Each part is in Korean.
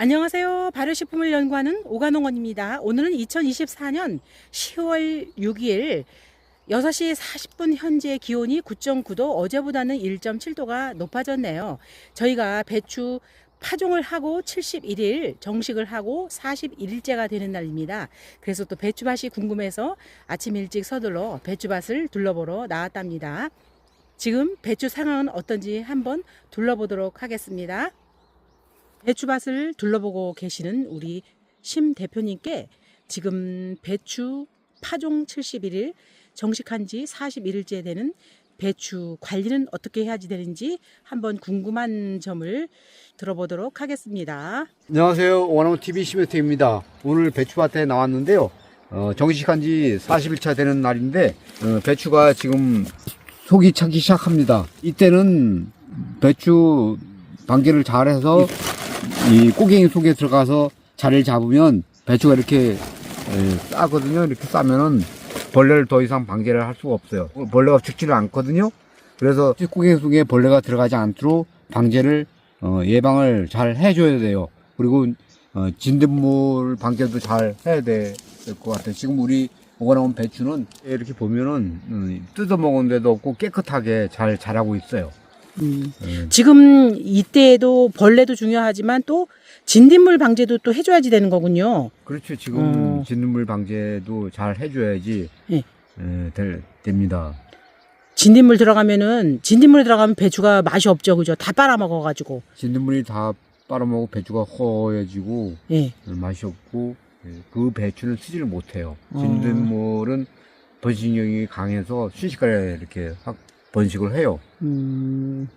안녕하세요. 발효식품을 연구하는 오간홍원입니다. 오늘은 2024년 10월 6일 6시 40분 현재 기온이 9.9도, 어제보다는 1.7도가 높아졌네요. 저희가 배추 파종을 하고 71일 정식을 하고 41일째가 되는 날입니다. 그래서 또 배추밭이 궁금해서 아침 일찍 서둘러 배추밭을 둘러보러 나왔답니다. 지금 배추 상황은 어떤지 한번 둘러보도록 하겠습니다. 배추밭을 둘러보고 계시는 우리 심 대표님께 지금 배추 파종 71일 정식한 지 41일째 되는 배추 관리는 어떻게 해야지 되는지 한번 궁금한 점을 들어보도록 하겠습니다. 안녕하세요. 원어원 TV 심혜태입니다. 오늘 배추밭에 나왔는데요. 어, 정식한 지 40일차 되는 날인데 어, 배추가 지금 속이 차기 시작합니다. 이때는 배추 방개를 잘해서 이 꼬갱이 속에 들어가서 자리를 잡으면 배추가 이렇게 에, 싸거든요. 이렇게 싸면은 벌레를 더 이상 방개를 할 수가 없어요. 벌레가 죽지를 않거든요. 그래서 꼬갱이 속에 벌레가 들어가지 않도록 방제를 어, 예방을 잘 해줘야 돼요. 그리고 어, 진딧물 방제도 잘 해야 될 것 같아요. 지금 우리 오가 나온 배추는 이렇게 보면은 음, 뜯어 먹은 데도 없고 깨끗하게 잘 자라고 있어요. 음, 음, 지금 이때에도 벌레도 중요하지만 또 진딧물 방제도 또 해줘야지 되는 거군요. 그렇죠. 지금 어. 진딧물 방제도 잘 해줘야지 예. 에, 될, 됩니다. 진딧물 들어가면은 진딧물 들어가면 배추가 맛이 없죠, 그죠? 다 빨아먹어가지고. 진딧물이 다 빨아먹고 배추가 허해지고 예. 맛이 없고 예, 그 배추는 쓰지를 못해요. 어. 진딧물은 번식력이 강해서 순식간에 이렇게 확 번식을 해요. 음,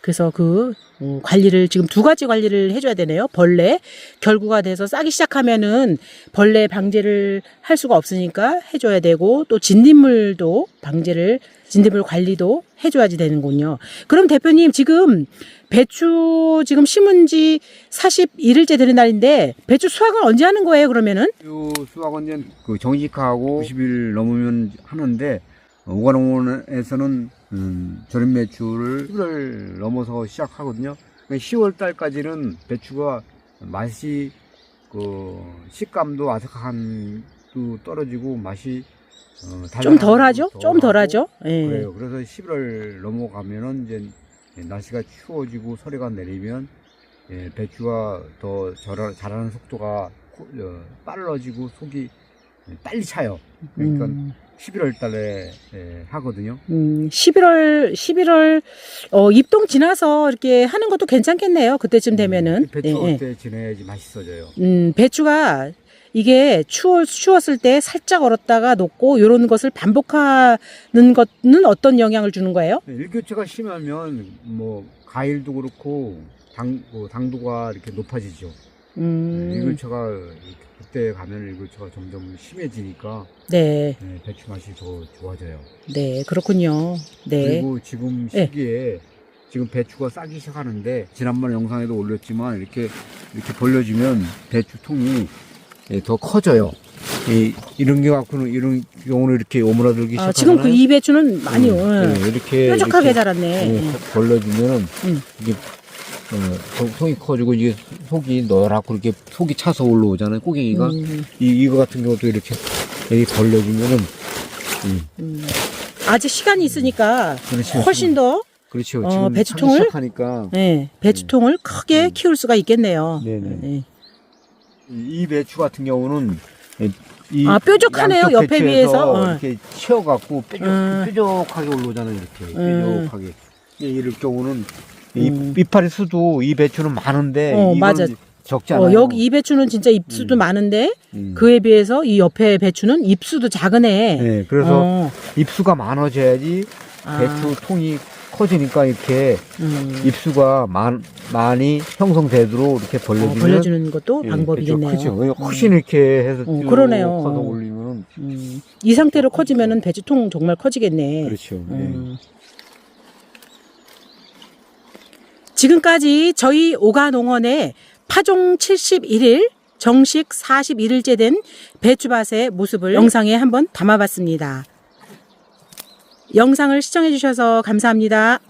그래서 그 음, 관리를 지금 두 가지 관리를 해줘야 되네요. 벌레 결구가 돼서 싹이 시작하면은 벌레 방제를 할 수가 없으니까 해줘야 되고 또 진딧물도 방제를 진딧물 관리도 해줘야지 되는군요. 그럼 대표님 지금 배추 지금 심은 지 41일째 되는 날인데 배추 수확을 언제 하는 거예요? 그러면은 요 수확은 이제 그 정식하고 90일 넘으면 하는데 어, 오가농원에서는 음, 절임 배추를 10월 넘어서 시작하거든요. 10월 달까지는 배추가 맛이 그 식감도 아삭함도 떨어지고 맛이 어, 좀 덜하죠? 좀 덜하죠? 예. 그래요. 그래서 11월 넘어가면은 이제 날씨가 추워지고 서리가 내리면 예, 배추가 더 자라, 자라는 속도가 호- 어, 빨라지고 속이 빨리 차요. 그러니까 음. 11월 달에 예, 하거든요. 음, 11월, 11월, 어, 입동 지나서 이렇게 하는 것도 괜찮겠네요. 그때쯤 되면은. 배추 예, 올 예. 때 지내야지 맛있어져요. 음, 배추가 이게 추워, 추웠을 때 살짝 얼었다가 녹고 요런 것을 반복하는 것은 어떤 영향을 주는 거예요? 일교차가 심하면 뭐 과일도 그렇고 당, 뭐 당도가 이렇게 높아지죠. 음, 일교차가 이렇게 그때 가면 일교차가 점점 심해지니까 네, 예, 배추 맛이 더 좋아져요. 네, 그렇군요. 네. 그리고 지금 네. 시기에 지금 배추가 싸기 시작하는데 지난번 영상에도 올렸지만 이렇게 이렇게 벌려주면 배추 통이 예, 더 커져요. 이, 이런 게 갖고는 이런 경우는 이렇게 오므라들기 아, 시작하잖아요. 지금 그 이 배추는 많이, 음, 어, 예, 이렇게 뾰족하게 이렇게, 자랐네. 예, 벌려주면은 음. 이게 어, 통- 통이 커지고 이게 속이 너랗고 이렇게 속이 차서 올라오잖아요. 꼬갱이가 음, 이 이거 같은 경우도 이렇게 여기 벌려주면은 음, 음. 아직 시간이 있으니까 그렇죠. 훨씬 더 그렇죠. 어, 지금 배추통을? 시작하니까 네, 배추통을 크게 음. 키울 수가 있겠네요. 네네. 네. 이 배추 같은 경우는 이 아, 뾰족하네요, 옆에 비해서. 어. 이렇게 치어갖고 뾰족, 음. 뾰족하게 올라오잖아요 이렇게 음. 뾰족하게 이- 이럴 경우는 이 음. 이파리 수도 이 배추는 많은데 어, 이거는 맞아. 적지 않아요. 어, 여기 이 배추는 진짜 입수도 음. 많은데 음. 그에 비해서 이 옆에 배추는 입수도 작으네. 네, 그래서 어, 입수가 많아져야지 아, 배추 통이 커지니까 이렇게 음. 입수가 많, 많이 형성되도록 이렇게 어, 벌려주면 벌려주는 것도 예, 방법이겠네요. 배추가 크죠. 훨씬 이렇게 해서 어, 쭉 그러네요. 커서 올리면은 음. 이 상태로 커지면은 배추통 정말 커지겠네. 그렇죠. 예. 음. 지금까지 저희 오가농원의 파종 71일 정식 41일째 된 배추밭의 모습을 영상에 한번 담아봤습니다. 영상을 시청해주셔서 감사합니다.